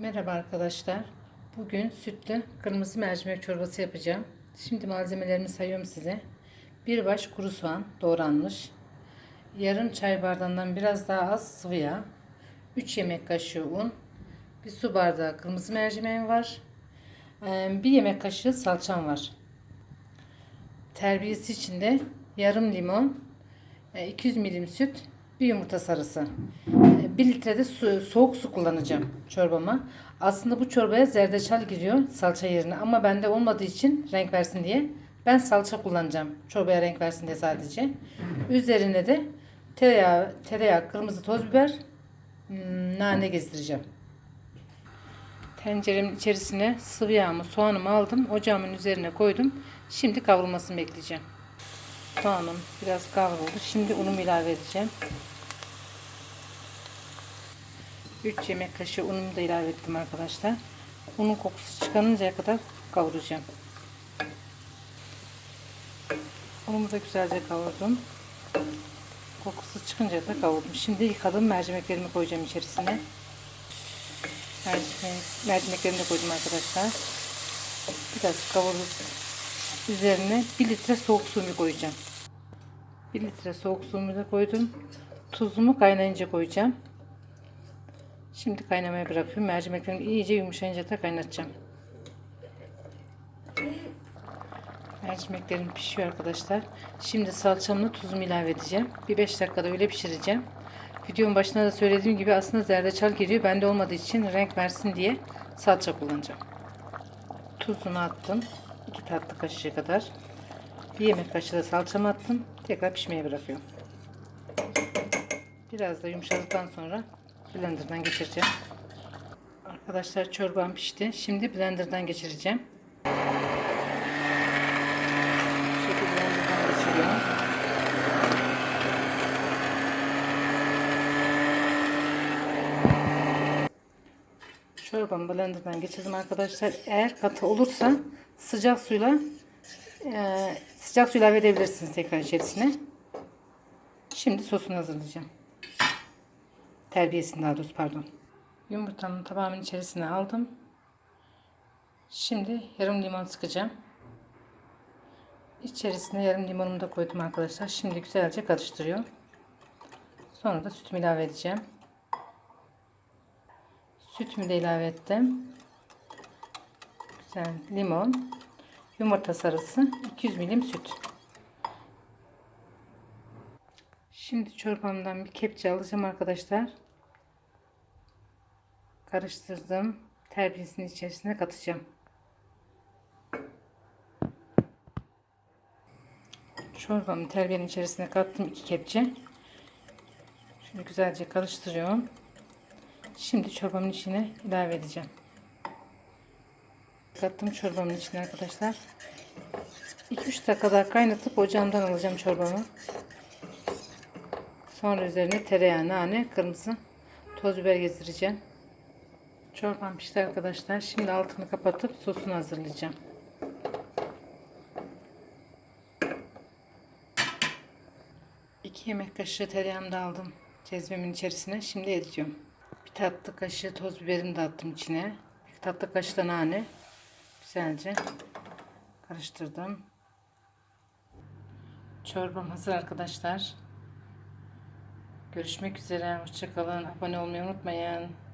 Merhaba arkadaşlar. Bugün sütlü kırmızı mercimek çorbası yapacağım. Şimdi malzemelerimi sayıyorum size. Bir baş kuru soğan doğranmış. Yarım çay bardağından biraz daha az sıvı yağ. 3 yemek kaşığı un. Bir su bardağı kırmızı mercimeğim var. Ee, Bir yemek kaşığı salçam var. Terbiyesi için de yarım limon, e, 200 milim süt, bir yumurta sarısı. 1 litre de su, soğuk su kullanacağım çorbama. Aslında bu çorbaya zerdeçal giriyor salça yerine ama bende olmadığı için renk versin diye ben salça kullanacağım. Çorbaya renk versin diye sadece. Üzerine de tereyağı, tereyağı, kırmızı toz biber, hmm, nane gezdireceğim. Tenceremin içerisine sıvı yağımı, soğanımı aldım. Ocağımın üzerine koydum. Şimdi kavrulmasını bekleyeceğim. Soğanım biraz kavruldu. Şimdi unumu ilave edeceğim. 3 yemek kaşığı unumu da ilave ettim arkadaşlar. Unun kokusu çıkarıncaya kadar kavuracağım. Unumu da güzelce kavurdum. Kokusu çıkınca da kavurdum. Şimdi yıkadığım mercimeklerimi koyacağım içerisine. Mercimek, mercimeklerimi de koydum arkadaşlar. Biraz kavurup üzerine 1 litre soğuk suyumu koyacağım. 1 litre soğuk suyumu da koydum. Tuzumu kaynayınca koyacağım. Şimdi kaynamaya bırakıyorum. Mercimeklerim iyice yumuşayınca da kaynatacağım. Mercimeklerim pişiyor arkadaşlar. Şimdi salçamla tuzumu ilave edeceğim. Bir 5 dakikada öyle pişireceğim. Videonun başında da söylediğim gibi aslında zerdeçal giriyor. Bende olmadığı için renk versin diye salça kullanacağım. Tuzunu attım. 2 tatlı kaşığı kadar. Bir yemek kaşığı da salçamı attım. Tekrar pişmeye bırakıyorum. Biraz da yumuşadıktan sonra blenderdan geçireceğim. Arkadaşlar çorbam pişti. Şimdi blenderdan geçireceğim. Şimdi blenderdan. Çorbamı blenderdan geçirdim arkadaşlar. Eğer katı olursa sıcak suyla e, sıcak su ilave edebilirsiniz tekrar içerisine. Şimdi sosunu hazırlayacağım. Terbiyesini daha doğrusu pardon. Yumurtanın tamamının içerisine aldım. Şimdi yarım limon sıkacağım. İçerisine yarım limonumu da koydum arkadaşlar. Şimdi güzelce karıştırıyorum. Sonra da sütümü ilave edeceğim. Sütümü de ilave ettim. Güzel limon, yumurta sarısı, 200 milim süt. Şimdi çorbamdan bir kepçe alacağım arkadaşlar. Karıştırdım. Terbiyesinin içerisine katacağım. Çorbamı terbiyenin içerisine kattım iki kepçe. Şöyle güzelce karıştırıyorum. Şimdi çorbamın içine ilave edeceğim. Kattım çorbamın içine arkadaşlar. 2-3 dakika daha kaynatıp ocağımdan alacağım çorbamı. Sonra üzerine tereyağı, nane, kırmızı toz biber gezdireceğim. Çorbam pişti arkadaşlar. Şimdi altını kapatıp sosunu hazırlayacağım. İki yemek kaşığı tereyağımı da aldım cezvemin içerisine. Şimdi eritiyorum. Bir tatlı kaşığı toz biberimi de attım içine. Bir tatlı kaşığı da nane. Güzelce karıştırdım. Çorbam hazır arkadaşlar. Görüşmek üzere. Hoşçakalın. Abone olmayı unutmayın.